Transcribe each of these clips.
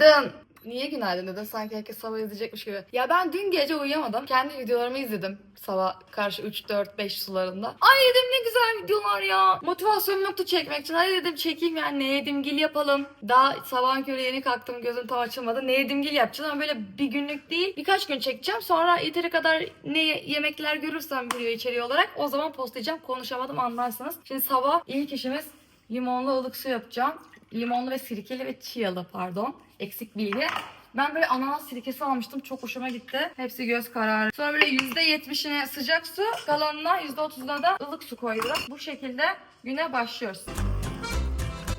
Günaydın. Niye günaydın dedin? Sanki herkes sabah izleyecekmiş gibi. Ya ben dün gece uyuyamadım. Kendi videolarımı izledim. Sabah karşı 3, 4, 5 sularında. Ay dedim ne güzel videolar ya. Motivasyonum yoktu çekmek için. Hadi dedim çekeyim yani ne yedim gil yapalım. Daha sabahın körü yeni kalktım gözüm tam açılmadı. Ne yedim gil yapacağız ama böyle bir günlük değil. Birkaç gün çekeceğim. Sonra yeteri kadar ne yemekler görürsem video içeriği olarak o zaman postlayacağım. Konuşamadım anlarsınız. Şimdi sabah ilk işimiz limonlu ılık su yapacağım. Limonlu ve sirkeli ve chialı pardon. Eksik bilgi. Ben böyle ananas sirkesi almıştım. Çok hoşuma gitti. Hepsi göz kararı. Sonra böyle %70'ine sıcak su, kalanına %30'una da ılık su koydum. Bu şekilde güne başlıyoruz.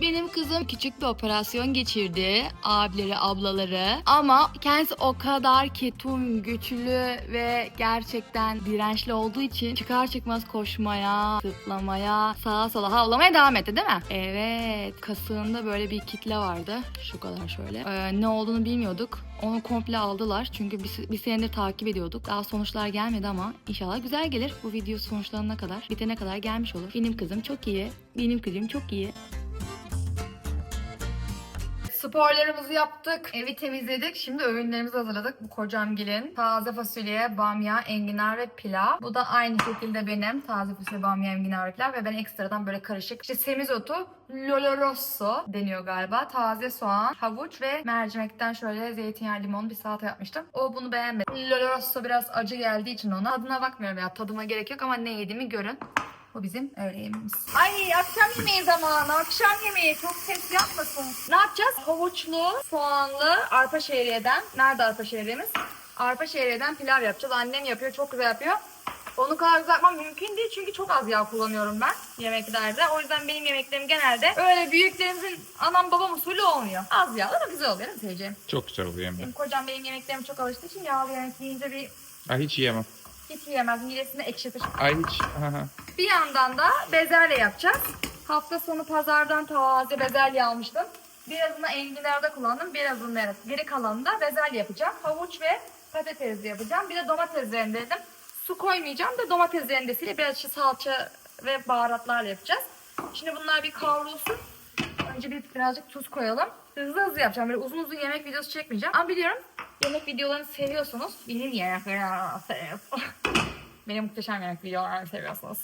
Benim kızım küçük bir operasyon geçirdi. Abileri, ablaları. Ama kendisi o kadar ketum, güçlü ve gerçekten dirençli olduğu için çıkar çıkmaz koşmaya, zıplamaya, sağa sola havlamaya devam etti değil mi? Evet. Kasığında böyle bir kitle vardı. Şu kadar şöyle. Ee, ne olduğunu bilmiyorduk. Onu komple aldılar. Çünkü bir, bir senedir takip ediyorduk. Daha sonuçlar gelmedi ama inşallah güzel gelir. Bu video sonuçlanana kadar, bitene kadar gelmiş olur. Benim kızım çok iyi. Benim kızım çok iyi. Sporlarımızı yaptık, evi temizledik. Şimdi öğünlerimizi hazırladık. Bu kocam gelin. Taze fasulye, bamya, enginar ve pilav. Bu da aynı şekilde benim. Taze fasulye, bamya, enginar ve pilav. Ve ben ekstradan böyle karışık. İşte semizotu, lolo rosso deniyor galiba. Taze soğan, havuç ve mercimekten şöyle zeytinyağı, limon bir salata yapmıştım. O bunu beğenmedi. Lolo rosso biraz acı geldiği için ona. Tadına bakmıyorum ya. Tadıma gerek yok ama ne yediğimi görün. Bu bizim öğle yemeğimiz. Ay akşam yemeği zamanı. Akşam yemeği. Çok ses yapmasın. Ne yapacağız? Havuçlu, soğanlı, arpa şehriyeden. Nerede arpa şehriyemiz? Arpa şehriyeden pilav yapacağız. Annem yapıyor. Çok güzel yapıyor. Onu kadar güzel yapmam mümkün değil çünkü çok az yağ kullanıyorum ben yemeklerde. O yüzden benim yemeklerim genelde öyle büyüklerimizin anam babam usulü olmuyor. Az yağlı ama güzel oluyor değil mi? Çok güzel oluyor Emre. Benim kocam benim yemeklerime çok alıştığı için yağlı yemek yiyince bir Ay hiç yiyemem. Hiç yiyemez. Midesini ekşitir. Ay hiç. Aha. Bir yandan da bezelye yapacağız. Hafta sonu pazardan taze bezelye almıştım. Birazını enginarda kullandım. Birazını evet. Geri kalanını da bezelye yapacağım. Havuç ve patates yapacağım. Bir de domates rendeledim. Su koymayacağım da domates rendesiyle biraz işte salça ve baharatlarla yapacağız. Şimdi bunlar bir kavrulsun. Önce bir birazcık tuz koyalım. Hızlı hızlı yapacağım. Böyle uzun uzun yemek videosu çekmeyeceğim. Ama biliyorum yemek videolarını seviyorsunuz. Benim yemeklerimi seviyorsunuz. Benim muhteşem yemek videolarını seviyorsunuz.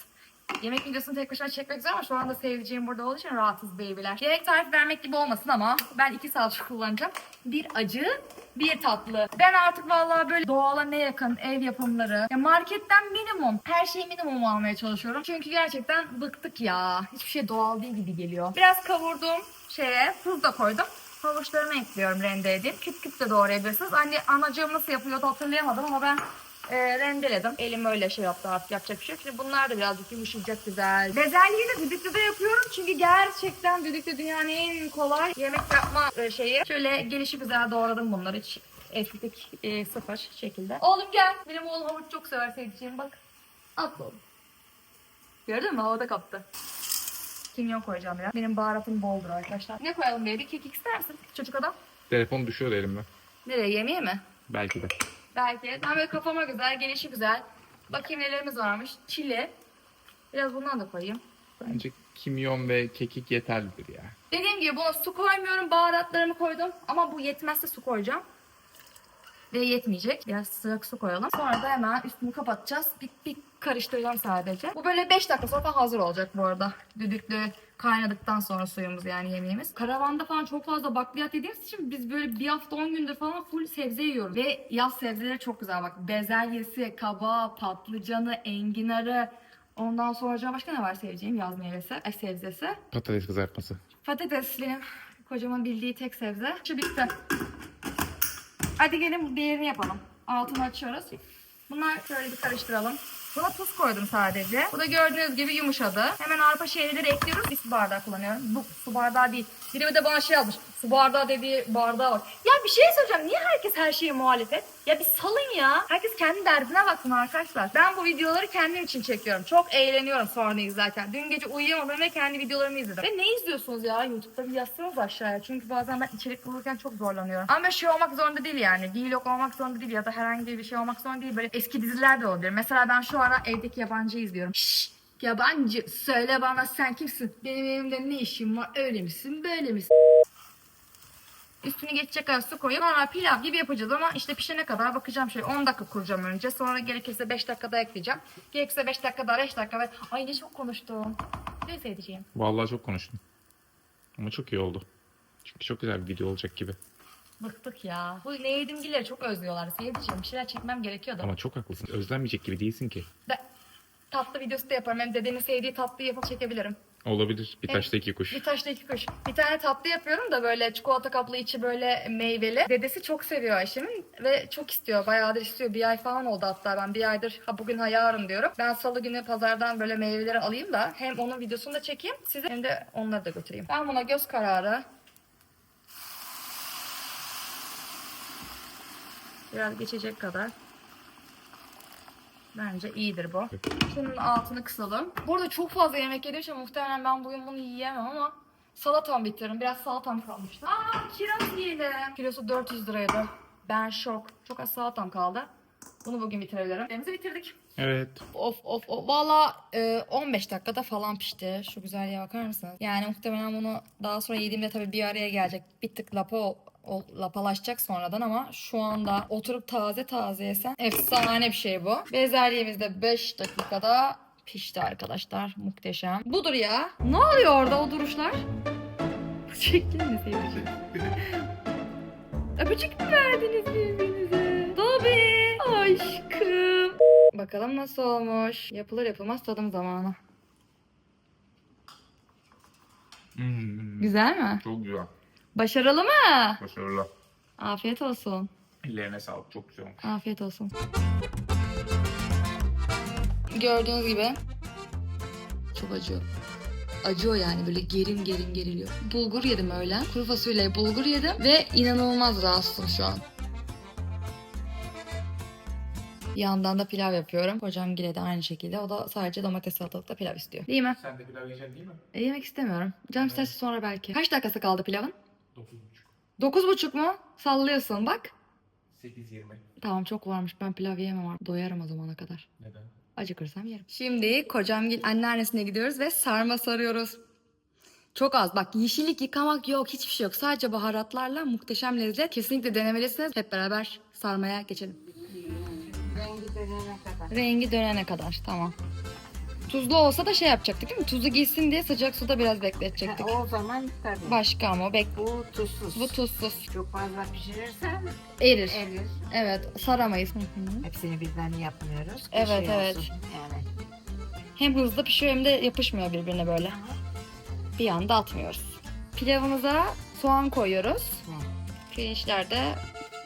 Yemek videosunu tek başıma çekmek güzel ama şu anda sevdiceğim burada olduğu için rahatız babyler. Yemek tarifi vermek gibi olmasın ama ben iki salça kullanacağım. Bir acı, bir tatlı. Ben artık vallahi böyle doğala ne yakın ev yapımları. Ya marketten minimum, her şeyi minimum almaya çalışıyorum. Çünkü gerçekten bıktık ya. Hiçbir şey doğal değil gibi geliyor. Biraz kavurduğum şeye tuz da koydum. Havuçlarımı ekliyorum rende edip. Küp küp de doğrayabilirsiniz. Anne anacığım nasıl yapıyordu hatırlayamadım ama ben e, rendeledim. Elim öyle şey yaptı artık yapacak bir şey yok. Şimdi bunlar da birazcık yumuşayacak güzel. Bezelyeyi de düdüklüde yapıyorum çünkü gerçekten düdüklü dünyanın en kolay yemek yapma e, şeyi. Şöyle gelişi güzel doğradım bunları hiç estetik e, sıfır şekilde. Oğlum gel. Benim oğlum havuç çok sever sevdiceğim bak. Atla oğlum. Gördün mü? Havada kaptı. Kimyon koyacağım biraz. Benim baharatım boldur arkadaşlar. Ne koyalım baby? Kekik ister misin? Çocuk adam. Telefon düşüyor elimden. Nereye? Yemeğe mi? Belki de. Belki. Ben böyle kafama güzel, gelişi güzel. Bakayım nelerimiz varmış. Çile. Biraz bundan da koyayım. Bence kimyon ve kekik yeterlidir ya. Dediğim gibi buna su koymuyorum. Baharatlarımı koydum. Ama bu yetmezse su koyacağım. Ve yetmeyecek. Biraz sıcak su koyalım. Sonra da hemen üstünü kapatacağız. Bir, bir karıştıracağım sadece. Bu böyle 5 dakika sonra hazır olacak bu arada. Düdüklü kaynadıktan sonra suyumuz yani yemeğimiz. Karavanda falan çok fazla bakliyat yediğimiz için biz böyle bir hafta 10 gündür falan full sebze yiyoruz. Ve yaz sebzeleri çok güzel bak. Bezelyesi, kabağı, patlıcanı, enginarı. Ondan sonra başka ne var seveceğim yaz meyvesi, ay sebzesi. Patates kızartması. Patates benim kocamın bildiği tek sebze. Şu bitti. Hadi gelin diğerini yapalım. Altını açıyoruz. Bunlar şöyle bir karıştıralım. Buna tuz koydum sadece. Bu da gördüğünüz gibi yumuşadı. Hemen arpa şehrileri ekliyoruz. Bir su bardağı kullanıyorum. Bu su bardağı değil. Biri de bana şey almış. Su bardağı dediği bardağa bak. Ya bir şey söyleyeceğim. Niye herkes her şeye muhalefet? Ya bir salın ya. Herkes kendi derdine baksın arkadaşlar. Ben bu videoları kendim için çekiyorum. Çok eğleniyorum sonra izlerken. Dün gece uyuyamadım ve kendi videolarımı izledim. Ve ne izliyorsunuz ya? YouTube'da bir yazsanız aşağıya. Çünkü bazen ben içerik bulurken çok zorlanıyorum. Ama şey olmak zorunda değil yani. Vlog olmak zorunda değil ya da herhangi bir şey olmak zorunda değil. Böyle eski diziler de olabilir. Mesela ben şu ara evdeki yabancı izliyorum. Şşş! Yabancı söyle bana sen kimsin? Benim evimde ne işin var? Öyle misin böyle misin? Üstünü geçecek kadar su koyup sonra pilav gibi yapacağız ama işte pişene kadar bakacağım şöyle 10 dakika kuracağım önce. Sonra gerekirse 5 dakikada ekleyeceğim. Gerekirse 5 dakika daha 5 dakika ve ay ne çok konuştum. Neyse edeceğim. Vallahi çok konuştum. Ama çok iyi oldu. Çünkü çok güzel bir video olacak gibi. Bıktık ya. Bu ne yedimgileri çok özlüyorlar. Sevdiceğim bir şeyler çekmem gerekiyordu. Ama çok haklısın. Özlenmeyecek gibi değilsin ki. De, tatlı videosu da yaparım. Hem dedenin sevdiği tatlıyı yapıp çekebilirim. Olabilir. Bir taşta iki kuş. Bir taşla iki kuş. Bir tane tatlı yapıyorum da böyle çikolata kaplı içi böyle meyveli. Dedesi çok seviyor Ayşe'min ve çok istiyor. Bayağıdır istiyor. Bir ay falan oldu hatta ben bir aydır ha bugün ha yarın diyorum. Ben salı günü pazardan böyle meyveleri alayım da hem onun videosunu da çekeyim size hem de onları da götüreyim. Ben buna göz kararı biraz geçecek kadar Bence iyidir bu. Şunun altını kısalım. Burada çok fazla yemek yediğim için muhtemelen ben bugün bunu yiyemem ama salatam bitiririm. Biraz salatam kalmıştı. Aa kiraz yiyelim. Kilosu 400 liraydı. Ben şok. Çok az salatam kaldı. Bunu bugün bitirebilirim. Yemeğimizi bitirdik. Evet. Of of of. Valla e, 15 dakikada falan pişti. Şu güzelliğe bakar mısınız? Yani muhtemelen bunu daha sonra yediğimde tabii bir araya gelecek. Bir tık lapa o, lapalaşacak sonradan ama şu anda oturup taze taze yesen efsane bir şey bu. Bezelyemiz de 5 dakikada pişti arkadaşlar. Muhteşem. Budur ya. Ne oluyor orada o duruşlar? Bu mi sevdiceğim? Öpücük mü verdiniz birbirinize? Tabii. Aşkım. Bakalım nasıl olmuş. Yapılır yapılmaz tadım zamanı. Hmm, Güzel mi? Çok güzel. Başarılı mı? Başarılı. Afiyet olsun. Ellerine sağlık. Çok güzel olmuş. Afiyet olsun. Gördüğünüz gibi çok acıyor. Acıyor yani böyle gerim gerim geriliyor. Bulgur yedim öğlen. Kuru fasulye bulgur yedim ve inanılmaz rahatsızım şu an. Bir yandan da pilav yapıyorum. Kocam gile de aynı şekilde. O da sadece domates salatalıkla pilav istiyor. Değil mi? Sen de pilav yiyeceksin değil mi? E, yemek istemiyorum. Canım isterse sonra belki. Kaç dakikası kaldı pilavın? 9.30. Dokuz buçuk mu? Sallıyorsun bak. 8.20. Tamam çok varmış. Ben pilav yiyemem artık. Doyarım o zamana kadar. Neden? Acıkırsam yerim. Şimdi kocam gel anneannesine gidiyoruz ve sarma sarıyoruz. Çok az. Bak yeşillik yıkamak yok. Hiçbir şey yok. Sadece baharatlarla muhteşem lezzet. Kesinlikle denemelisiniz. Hep beraber sarmaya geçelim. Rengi dönene kadar. Rengi dönene kadar. Tamam. Tuzlu olsa da şey yapacaktık değil mi? Tuzu gitsin diye sıcak suda biraz bekletecektik. Ha, o zaman tabii. Başka ama bek Bu tuzsuz. bu tuzsuz. Çok fazla pişirirsen Erir. erir. Evet, saramayız. Hı hı. Hepsini birden yapmıyoruz. ki Evet, şey evet. olsun. Yani. Hem hızlı pişiyor hem de yapışmıyor birbirine böyle. Bir anda atmıyoruz. Pilavımıza soğan koyuyoruz. Pirinçler de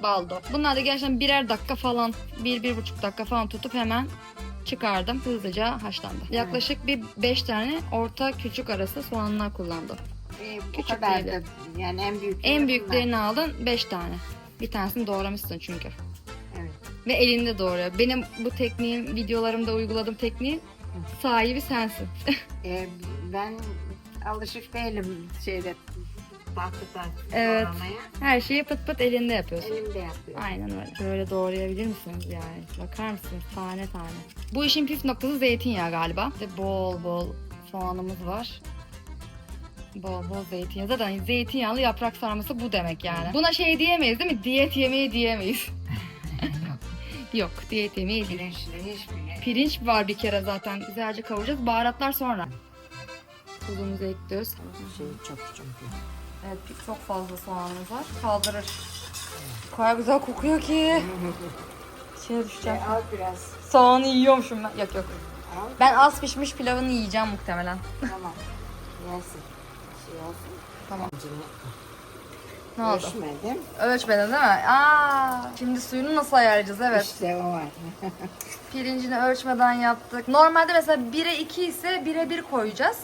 baldo. Bunlar da gerçekten birer dakika falan, bir, bir buçuk dakika falan tutup hemen çıkardım. Hızlıca haşlandı. Yaklaşık bir beş tane orta küçük arası soğanlar kullandım. Ee, bu Küçük kadar da yani en büyük. En büyüklerini aldın beş tane. Bir tanesini doğramışsın çünkü. Evet. Ve elinde doğruyor. Benim bu tekniğim, videolarımda uyguladığım tekniğin sahibi sensin. Ee, ben alışık değilim şeyde Evet. doğramaya. Her şeyi pıt pıt elinde yapıyorsun. Elimde yapıyorum. Aynen öyle. Şöyle doğrayabilir misiniz yani? Bakar mısınız? Tane tane. Bu işin püf noktası zeytinyağı galiba. İşte bol bol soğanımız var. Bol bol zeytinyağı. Zaten zeytinyağlı yaprak sarması bu demek yani. Buna şey diyemeyiz değil mi? Diyet yemeği diyemeyiz. Yok diyet yemeği değil. Pirinçli hiçbir Pirinç var bir kere zaten. Güzelce kavuracağız. Baharatlar sonra. Tuzumuzu ekliyoruz. şey çok çünkü. Evet çok fazla soğanımız var. Kaldırır. O kadar güzel kokuyor ki. İçine düşeceğim. Şey, al biraz. Soğanı yiyormuşum ben. Yok yok. Al. Ben az pişmiş pilavını yiyeceğim muhtemelen. Tamam. Yersin. Şey olsun. Tamam. Ne oldu? Ölçmedim. Ölçmedin değil mi? Aa, şimdi suyunu nasıl ayarlayacağız? Evet. İşte o var. Pirincini ölçmeden yaptık. Normalde mesela 1'e 2 ise 1'e 1 koyacağız.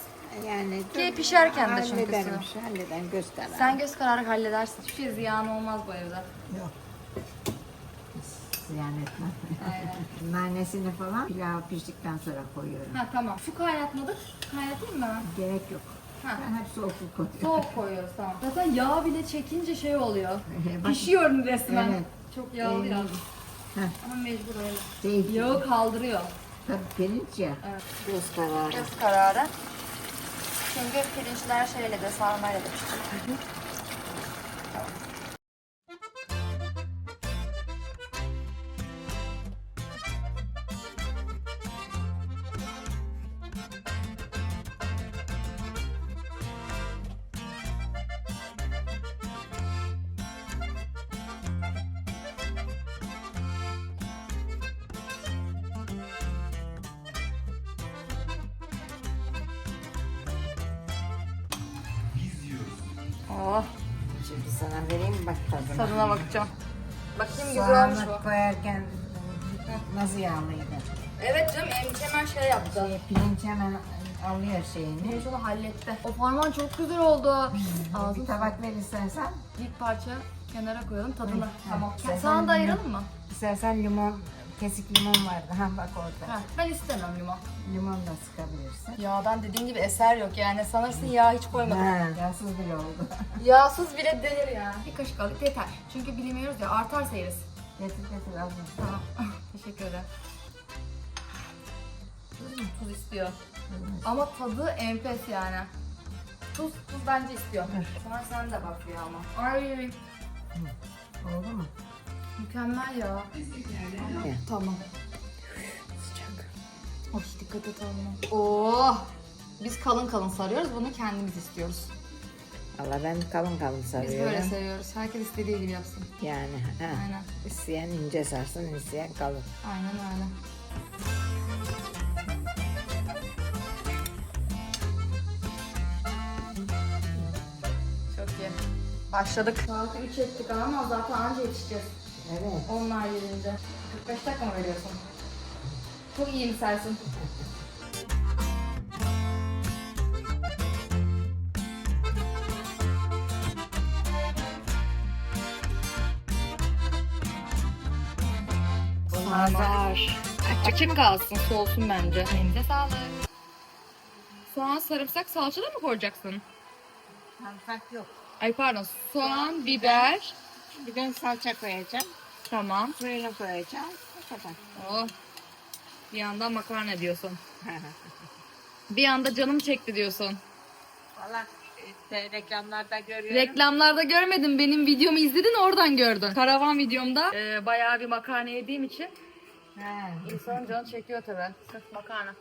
Yani Ki pişerken de çünkü hallederim, su. hallederim göster. Sen göz kararı halledersin. Hiçbir şey ziyan olmaz bu evde. Yok. Ziyan etmem. Aynen. Nanesini falan pilav piştikten sonra koyuyorum. Ha tamam. Su kaynatmadık. Kaynatayım mı? Gerek yok. Ha. Ben hep soğuk koyuyorum. Soğuk koyuyoruz tamam. Zaten yağ bile çekince şey oluyor. Bak, Pişiyorum resmen. Evet. Çok yağlı Ee, heh. Ama mecbur öyle. Zeytin. Yağı kaldırıyor. Tabii pirinç ya. Evet. Göz kararı. Göz kararı. Çünkü pirinçler şeyle de sarmayla da pişecek. Oh, Şimdi sana vereyim bak tadına. tadına bakacağım. Bakayım güzel olmuş Soğanı bu. koyarken nasıl yağlıydı? Evet canım Emre hemen şey yaptı. Şey, pirinç hemen alıyor şeyini. Onu halletti. O parmağın çok güzel oldu. Bir Ağzım tabak ver istersen. bir parça kenara koyalım tadına. Tamam. Sana da ayıralım mı? İstersen limon, kesik limon vardı. Ha bak orada. Ha, ben istemem limon. Limon da sıkabilirsin. Yağdan dediğin gibi eser yok yani. Sanırsın yağ hiç koymadım. Ha, yağsız bile oldu. Yağsız bile denir ya. Bir kaşık alıp yeter. Çünkü bilmiyoruz ya artarsa yeriz. getir getir mı? Tamam. Teşekkür ederim. Mu? Tuz istiyor. Ama tadı enfes yani. Tuz, tuz bence istiyor. Sonra sen de bak ya ama. Ay Oldu mu? Mükemmel ya. Ya. Tamam. Sıcak. Of dikkat et alma. Oh! Biz kalın kalın sarıyoruz. Bunu kendimiz istiyoruz. Valla ben kalın kalın Biz sarıyorum. böyle seviyoruz. Herkes istediği gibi yapsın. Yani ha. Aynen. İsteyen ince sarsın, isteyen kalın. Aynen öyle. Çok iyi. Başladık. Saat 3 ettik ama zaten anca yetişeceğiz. Evet. Onlar gelince. 45 dakika mı veriyorsun? Çok iyi misersin. Pazar. Açık kalsın, soğusun bence. Elinize sağlık. Soğan, sarımsak, salça da mı koyacaksın? Sarımsak yok. Ay pardon, soğan, biber. Bir de salça koyacağım. Tamam. Suyunu koyacağım. O kadar. Oh. Bir anda makarna diyorsun. Bir anda canım çekti diyorsun. Valla işte reklamlarda görüyorum. Reklamlarda görmedim. Benim videomu izledin oradan gördün. Karavan videomda e, bayağı bir makarna yediğim için Ha. insanın canı çekiyor tabii. Sırf makarna.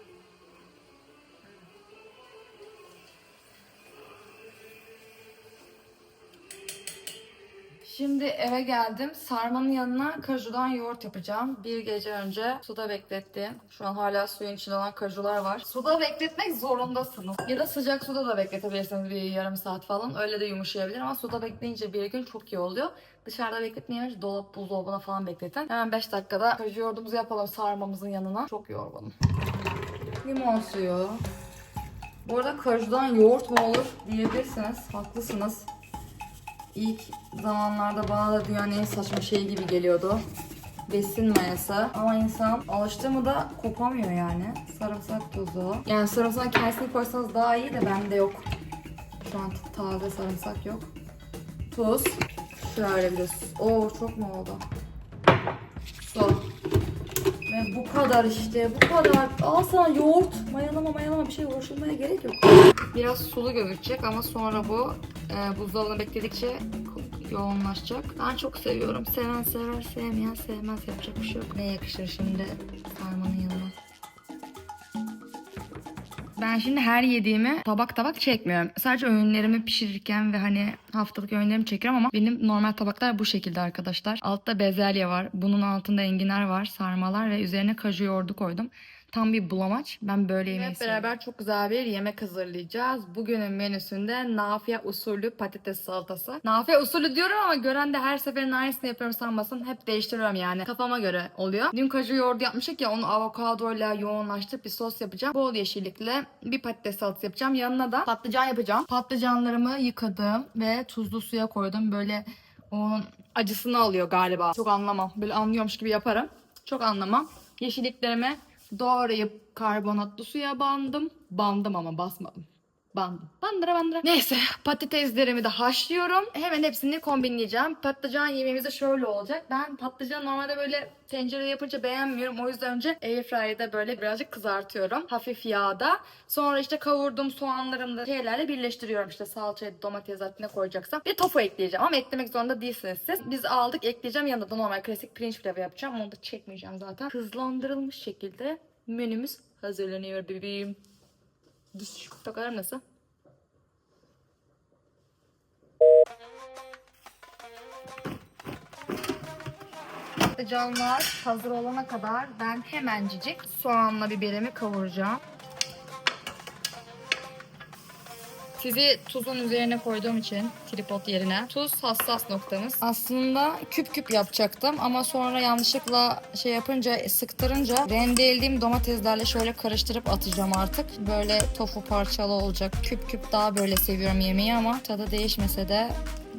Şimdi eve geldim. Sarmanın yanına kajudan yoğurt yapacağım. Bir gece önce suda beklettim. Şu an hala suyun içinde olan kajular var. Suda bekletmek zorundasınız. Ya da sıcak suda da bekletebilirsiniz bir yarım saat falan. Öyle de yumuşayabilir ama suda bekleyince bir gün çok iyi oluyor. Dışarıda bekletmeyin. Dolap buzdolabına falan bekletin. Hemen 5 dakikada kaju yoğurdumuzu yapalım sarmamızın yanına. Çok yorgunum. Limon suyu. Bu arada kajudan yoğurt mu olur diyebilirsiniz. Haklısınız. İlk zamanlarda bana da dünyanın en saçma şeyi gibi geliyordu. Besin mayası. Ama insan alıştı mı da kopamıyor yani. Sarımsak tuzu. Yani sarımsak kendisini koysanız daha iyi de bende yok. Şu an taze sarımsak yok. Tuz. Şöyle bir de. Oo çok mu oldu? Ve bu kadar işte bu kadar. Al sana yoğurt. Mayalama mayalama bir şey uğraşılmaya gerek yok. Biraz sulu gözükecek ama sonra bu e, buzdolabına bekledikçe yoğunlaşacak. Ben çok seviyorum. Seven sever, sevmeyen sevmez. Yapacak bir şey yok. Ne yakışır şimdi sarmanın yanına? Ben şimdi her yediğimi tabak tabak çekmiyorum. Sadece öğünlerimi pişirirken ve hani haftalık öğünlerimi çekiyorum ama benim normal tabaklar bu şekilde arkadaşlar. Altta bezelye var. Bunun altında enginar var, sarmalar ve üzerine kaju yoğurdu koydum. Tam bir bulamaç. Ben böyle yemeği Hep beraber çok güzel bir yemek hazırlayacağız. Bugünün menüsünde nafia usulü patates salatası. Nafia usulü diyorum ama gören de her seferin aynısını yapıyorum sanmasın. Hep değiştiriyorum yani. Kafama göre oluyor. Dün kaju yoğurdu yapmıştık ya onu avokadoyla yoğunlaştırıp bir sos yapacağım. Bol yeşillikle bir patates salatası yapacağım. Yanına da patlıcan yapacağım. Patlıcanlarımı yıkadım ve tuzlu suya koydum. Böyle onun acısını alıyor galiba. Çok anlamam. Böyle anlıyormuş gibi yaparım. Çok anlamam. Yeşilliklerimi doğrayıp karbonatlı suya bandım. Bandım ama basmadım. Bandım. Bandıra bandıra. Neyse patateslerimi de haşlıyorum. Hemen hepsini kombinleyeceğim. Patlıcan yemeğimiz de şöyle olacak. Ben patlıcan normalde böyle tencerede yapınca beğenmiyorum. O yüzden önce airfryer'da böyle birazcık kızartıyorum. Hafif yağda. Sonra işte kavurduğum soğanlarımı da şeylerle birleştiriyorum. İşte salça, domates ne koyacaksam. Bir tofu ekleyeceğim ama eklemek zorunda değilsiniz siz. Biz aldık ekleyeceğim. Yanında da normal klasik pirinç pilavı yapacağım. Onu da çekmeyeceğim zaten. Hızlandırılmış şekilde menümüz hazırlanıyor bebeğim. Düz tokalar nasıl? Patlıcanlar hazır olana kadar ben hemencik soğanla biberimi kavuracağım. Sizi tuzun üzerine koyduğum için tripod yerine. Tuz hassas noktamız. Aslında küp küp yapacaktım ama sonra yanlışlıkla şey yapınca sıktırınca rendelediğim domateslerle şöyle karıştırıp atacağım artık. Böyle tofu parçalı olacak. Küp küp daha böyle seviyorum yemeği ama tadı değişmese de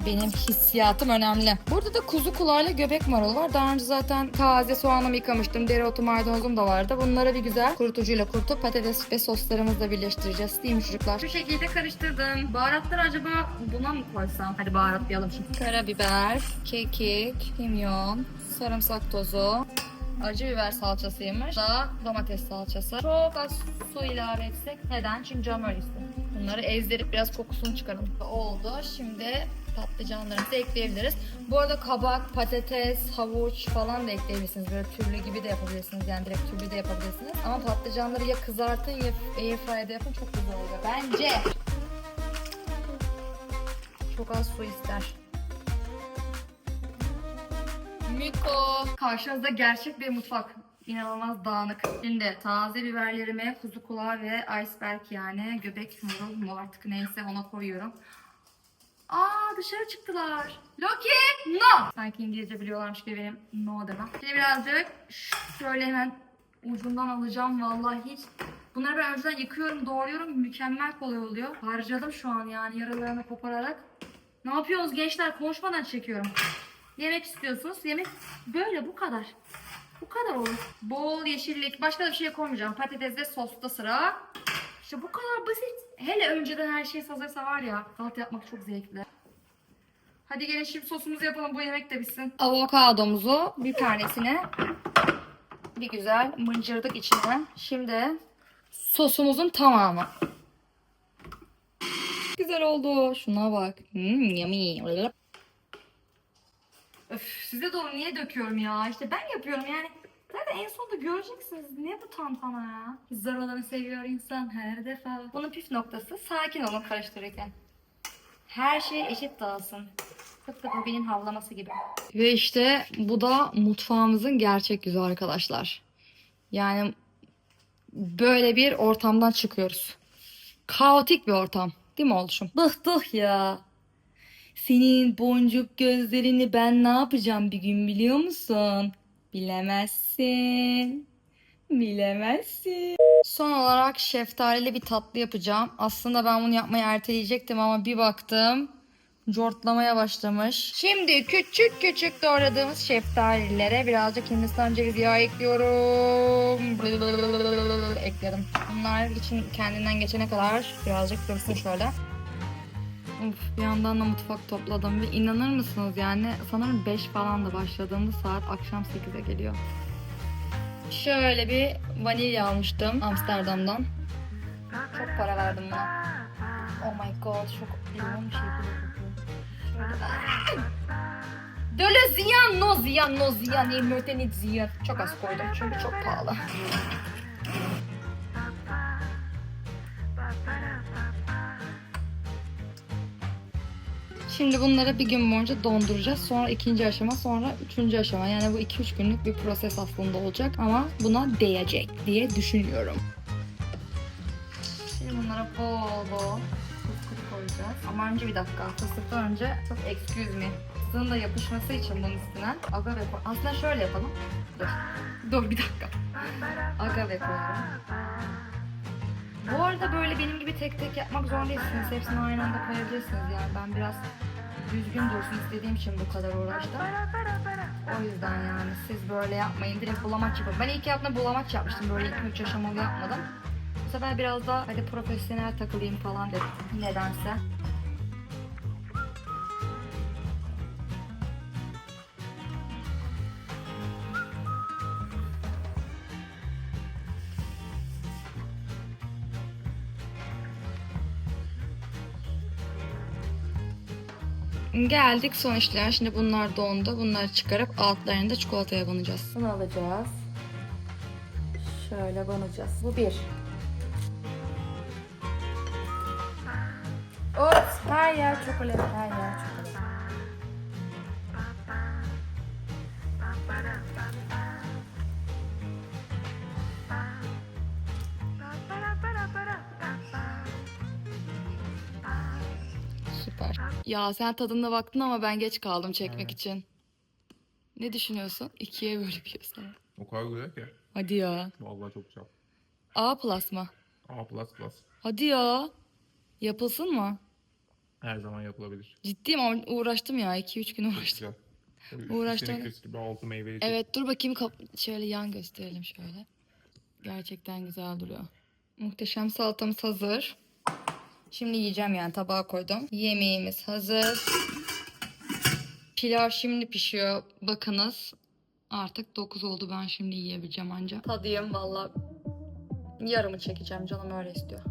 benim hissiyatım önemli. Burada da kuzu kulağıyla göbek marulu var. Daha önce zaten taze soğanımı yıkamıştım. Dereotu maydanozum da vardı. Bunları bir güzel kurutucuyla kurutup patates ve soslarımızla birleştireceğiz. Değil mi çocuklar? Şu şekilde karıştırdım. Baharatları acaba buna mı koysam? Hadi baharatlayalım şimdi. Karabiber, kekik, kimyon, sarımsak tozu, acı biber salçasıymış. Daha domates salçası. Çok az su ilave etsek. Neden? Çünkü cam öyle istiyor. Bunları ezdirip biraz kokusunu çıkaralım. Oldu. Şimdi patlıcanlarımızı ekleyebiliriz. Bu arada kabak, patates, havuç falan da ekleyebilirsiniz. Böyle türlü gibi de yapabilirsiniz. Yani direkt türlü de yapabilirsiniz. Ama patlıcanları ya kızartın ya airfryer'da yapın çok güzel oluyor. Bence. Çok az su ister. Miko. Karşınızda gerçek bir mutfak. İnanılmaz dağınık. Şimdi taze biberlerimi kuzu kulağı ve iceberg yani göbek marul mu artık neyse ona koyuyorum. Aa dışarı çıktılar. Loki no. Sanki İngilizce biliyorlarmış gibi benim no demem. Şimdi birazcık şöyle hemen ucundan alacağım vallahi hiç. Bunları ben önceden yıkıyorum, doğruyorum. Mükemmel kolay oluyor. Harcadım şu an yani yaralarını kopararak. Ne yapıyorsunuz gençler? Konuşmadan çekiyorum. Yemek istiyorsunuz. Yemek böyle bu kadar. Bu kadar olur. Bol yeşillik. Başka da bir şey koymayacağım. Patates ve sosta sıra. İşte bu kadar basit. Hele önceden her şey hazırsa var ya. Salata yapmak çok zevkli. Hadi gelin şimdi sosumuzu yapalım. Bu yemek de bitsin. Avokadomuzu bir tanesine bir güzel mıncırdık içine. Şimdi sosumuzun tamamı. Güzel oldu. Şuna bak. Hmm, yummy. Öf, size doğru niye döküyorum ya? İşte ben yapıyorum yani. Zaten en sonunda göreceksiniz. Niye bu tantana ya? Zor olanı seviyor insan her defa. Bunun püf noktası sakin olun karıştırırken. Her şey eşit dağılsın. Tıpkı benim havlaması gibi. Ve işte bu da mutfağımızın gerçek yüzü arkadaşlar. Yani böyle bir ortamdan çıkıyoruz. Kaotik bir ortam. Değil mi oluşum? Bıhtık ya. Senin boncuk gözlerini ben ne yapacağım bir gün biliyor musun? Bilemezsin. Bilemezsin. Son olarak şeftalili bir tatlı yapacağım. Aslında ben bunu yapmayı erteleyecektim ama bir baktım. Cortlamaya başlamış. Şimdi küçük küçük doğradığımız şeftalilere birazcık Hindistan cevizi yağı ekliyorum. Ekledim. Bunlar için kendinden geçene kadar birazcık dursun şöyle. Of bir yandan da mutfak topladım ve inanır mısınız yani sanırım 5 falan da başladığımız saat akşam 8'e geliyor. Şöyle bir vanilya almıştım Amsterdam'dan. Çok para verdim buna. Oh my god çok yoğun bir şekilde kokuyor. Şöyle- De le ziyan, no ziyan, no ziyan, tenit ziyan. Çok az koydum çünkü çok pahalı. Şimdi bunları bir gün boyunca donduracağız. Sonra ikinci aşama, sonra üçüncü aşama. Yani bu 2-3 günlük bir proses aslında olacak ama buna değecek diye düşünüyorum. Şimdi bunlara bol bol fıstık koyacağız. Ama önce bir dakika. Fıstıktan önce çok excuse me. Fıstığın da yapışması için bunun üstüne agave koy. Aslında şöyle yapalım. Dur. Dur bir dakika. Agave koyalım. Bu arada böyle benim gibi tek tek yapmak zorunda değilsiniz. Hepsini aynı anda koyabilirsiniz yani. Ben biraz düzgün dursun istediğim için bu kadar uğraştım. O yüzden yani siz böyle yapmayın. Direkt bulamaç yapın. Ben ilk yaptığımda bulamaç yapmıştım. Böyle 2-3 aşamalı yapmadım. Bu sefer biraz daha hadi profesyonel takılayım falan dedim. Nedense. Geldik son. Şimdi bunlar dondu. Bunları çıkarıp altlarını da çikolataya banacağız. Bunu alacağız. Şöyle banacağız. Bu bir. Ops, her yer çikolata, her yer çikolata. Ya sen tadına baktın ama ben geç kaldım çekmek Evet. için. Ne düşünüyorsun? İkiye bölüp yiyorsun. O kadar güzel ki. Hadi ya. Vallahi çok güzel. A plus mı? A++. Hadi ya. Yapılsın mı? Her zaman yapılabilir. Ciddiyim ama uğraştım ya. 2-3 gün Çok uğraştım. güzel. Uğraştım. Snickers gibi altı meyveli. Evet dur bakayım kap- şöyle yan gösterelim şöyle. Gerçekten güzel duruyor. Muhteşem salatamız hazır. Şimdi yiyeceğim yani tabağa koydum. Yemeğimiz hazır. Pilav şimdi pişiyor. Bakınız. Artık 9 oldu ben şimdi yiyebileceğim anca. Tadayım valla. Yarımı çekeceğim canım öyle istiyor.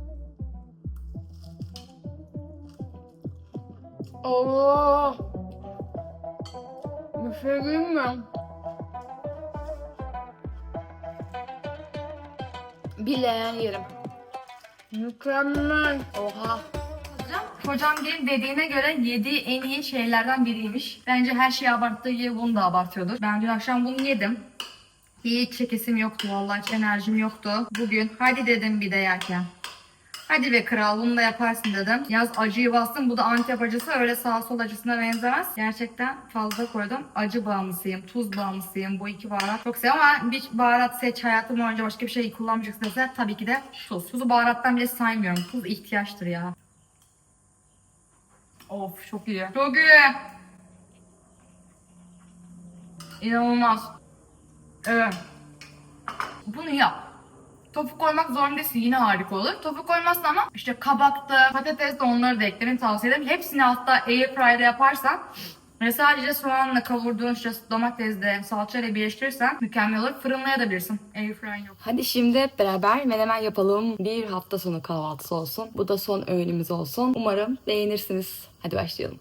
Oo. Bir şey diyeyim mi? Bileğen yerim. Mükemmel. Oha. Hocam gelin dediğine göre yediği en iyi şeylerden biriymiş. Bence her şeyi abarttığı gibi bunu da abartıyordur. Ben dün akşam bunu yedim. Hiç çekesim yoktu vallahi hiç enerjim yoktu. Bugün hadi dedim bir de yerken. Hadi be kral bunu da yaparsın dedim. Yaz acıyı bastım. Bu da antep acısı öyle sağ sol acısına benzemez. Gerçekten fazla koydum. Acı bağımlısıyım, tuz bağımlısıyım. Bu iki baharat çok seviyorum ama bir baharat seç hayatım boyunca başka bir şey kullanmayacaksın dese tabii ki de tuz. Tuzu baharattan bile saymıyorum. Tuz ihtiyaçtır ya. Of çok iyi. Çok iyi. İnanılmaz. Evet. Bunu yap. Tofu koymak zorunda değilsin yine harika olur. Tofu koymazsan ama işte kabakta, patates de onları da eklerini tavsiye ederim. Hepsini hatta airfryer'da yaparsan ve sadece soğanla kavurduğun işte domatesle, salçayla birleştirirsen mükemmel olur. Fırınlayabilirsin. Airfryer yok. Hadi şimdi hep beraber menemen yapalım. Bir hafta sonu kahvaltısı olsun. Bu da son öğünümüz olsun. Umarım beğenirsiniz. Hadi başlayalım.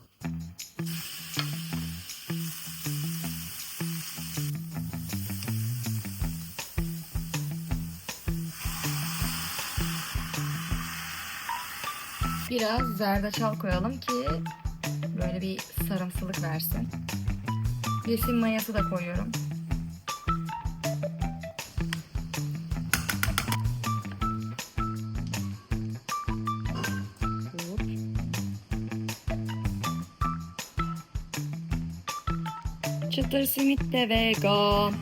Biraz zerdeçal koyalım ki böyle bir sarımsılık versin. Besin mayası da koyuyorum. Çıtır simit de vegan.